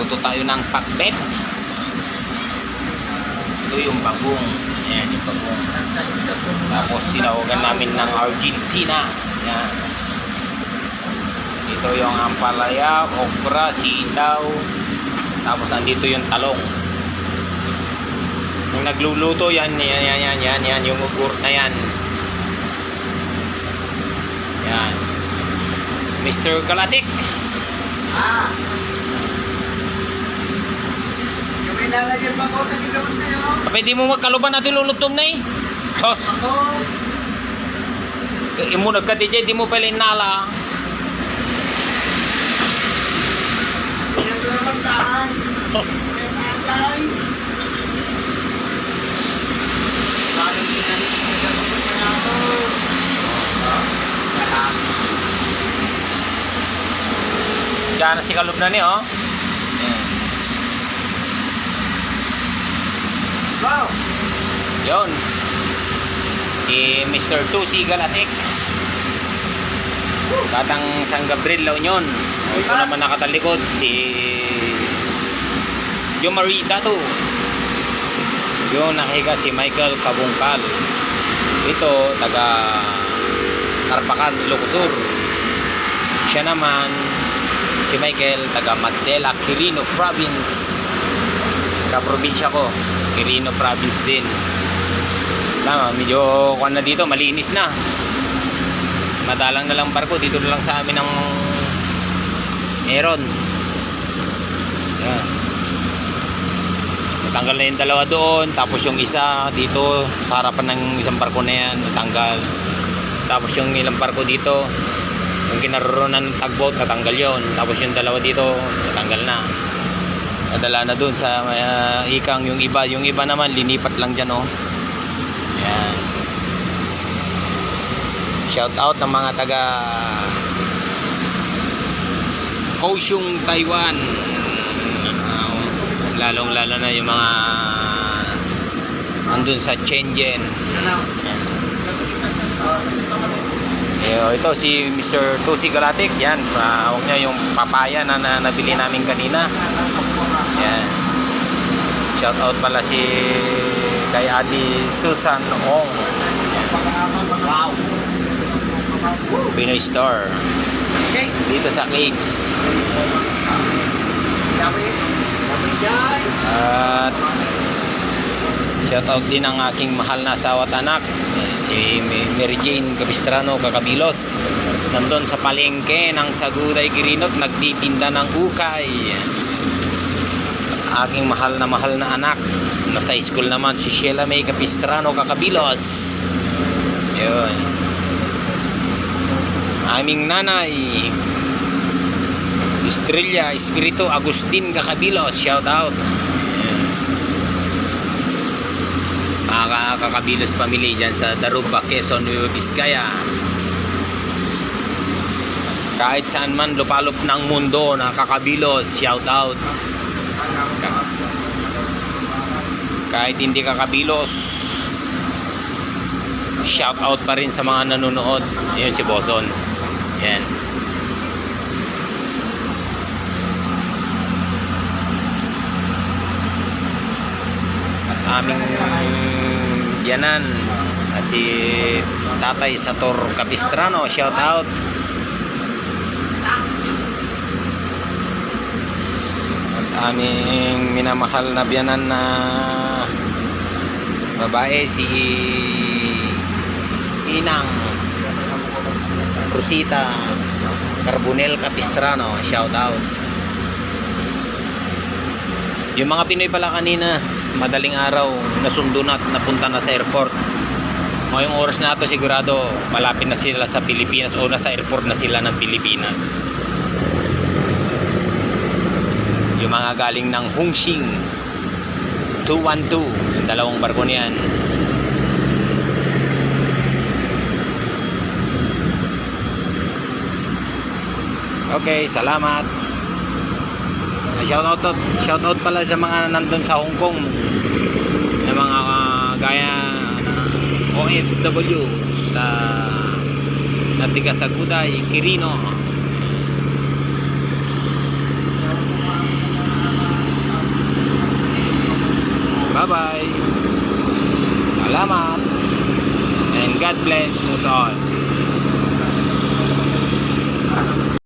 Luto tayo ng pakbet. Ito yung bagong. Ayan, yung bagong. Tapos sinawagan namin ng Argentina. Yan. Ito yung ampalaya, okra, sitaw. Tapos andito yung talong. Yung nagluluto yan, yan, yan, yan, yan, yan, yung ugur na yan. Yan. Mr. Kalatik. Tapi di bago kaluban nanti na yun. Pwede mo. Sos. Imu dekat aja, di mo pala nala. Sos. Jangan sih kalau benar nih, si oh. Wow! Yun. Si Mr. Tusi Galatik. Batang San Gabriel La Union. Ito naman nakatalikod si Yo Marita to. Yung nakahiga si Michael Kabungkal. Ito taga Karpakan, Ilocosur. Siya naman si Michael taga Magdela, Quirino Province. Kaprobinsya ko, Quirino Province din. Tama, medyo kuan na dito, malinis na. Madalang na lang barko dito na lang sa amin ng meron. Yan. Natanggal na yung dalawa doon, tapos yung isa dito sa harapan ng isang barko na yan, natanggal. Tapos yung ilang barko dito, yung kinaroronan ng tugboat, natanggal yon. Tapos yung dalawa dito, natanggal na. Nadala na doon sa uh, ikang yung iba. Yung iba naman, linipat lang dyan, oh. Yan. Shout out ng mga taga Kaohsiung, Taiwan. lalong lalo na yung mga andun sa Shenzhen. Eh, oh, ito si Mr. Tusi Galatik. Yan, uh, huwag niya yung papaya na, na nabili namin kanina. Yan. Shout out pala si kay Ate Susan Ong. Wow! Pinoy Store. Okay. Dito sa Cakes. Dami. Dami dyan. At shout out din ang aking mahal na asawa at anak. Si Mary Jane Capistrano Kakabilos. Nandun sa palengke ng Saguday Kirinot. Nagtitinda ng ukay. Aking mahal na mahal na anak. Nasa school naman si Sheila May Capistrano Kakabilos. Yun. Aming nanay. Estrella Espiritu Agustin Kakabilos. Shout out. Mga kakabilos family dyan sa Daruba, Quezon, Nueva Vizcaya. Kahit saan man lupalop ng mundo na kakabilos, shout out. Kahit hindi kakabilos, shout out pa rin sa mga nanonood. Yun si Boson. Yan. aming yanan at si Tatay Sator Capistrano shout out at aming minamahal na biyanan na babae si Inang Rosita Carbonel Capistrano. Shout out. Yung mga Pinoy pala kanina madaling araw nasundo na at napunta na sa airport. Ngayong oras na ito sigurado malapit na sila sa Pilipinas o nasa airport na sila ng Pilipinas yung mga galing ng Hongxing. 212 yung dalawang barko niyan. Okay salamat. Shout out shout out pala sa mga nandun sa Hong Kong. Yung mga uh, gaya na OFW sa Natiga Saguday, Quirino Bye-bye. Salamat. And God bless us all.